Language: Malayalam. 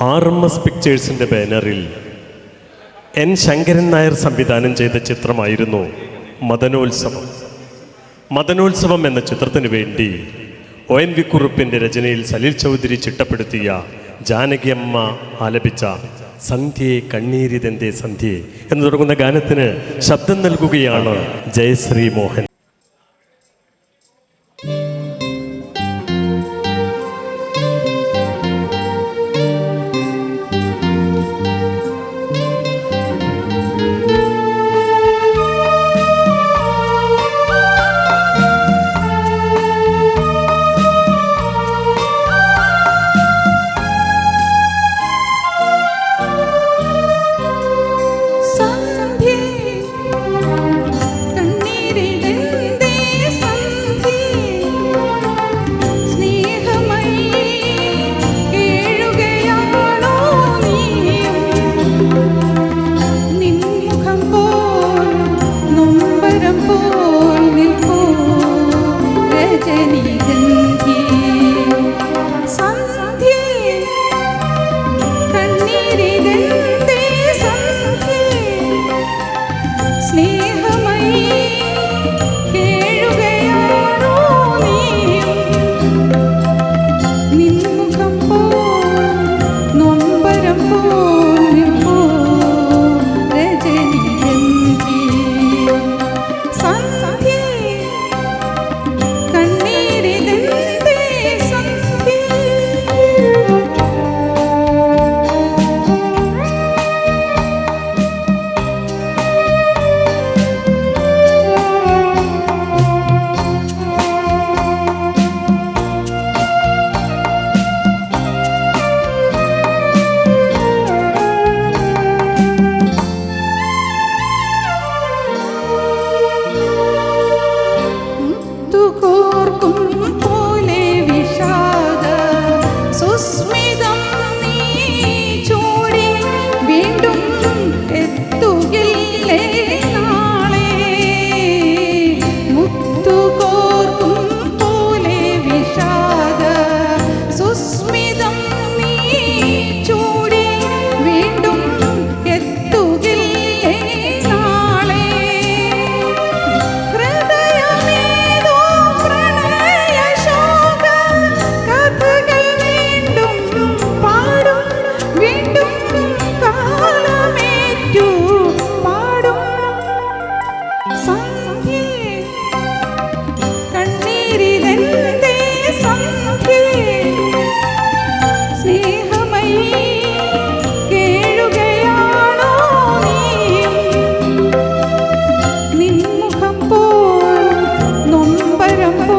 ആർ എം എസ് പിക്ചേഴ്സിന്റെ ബാനറിൽ എൻ ശങ്കരൻ നായർ സംവിധാനം ചെയ്ത ചിത്രമായിരുന്നു മദനോത്സവം. മദനോത്സവം എന്ന ചിത്രത്തിന് വേണ്ടി ഒ എൻ വി കുറുപ്പിന്റെ രചനയിൽ സലീൽ ചൗധരി ചിട്ടപ്പെടുത്തിയ ജാനകിയമ്മ ആലപിച്ച സന്ധ്യയെ കണ്ണീരിതെന്തേ സന്ധ്യയെ എന്ന് തുടങ്ങുന്ന ഗാനത്തിന് ശബ്ദം നൽകുകയാണ് ജയശ്രീ മോഹൻ. Pai, Pai.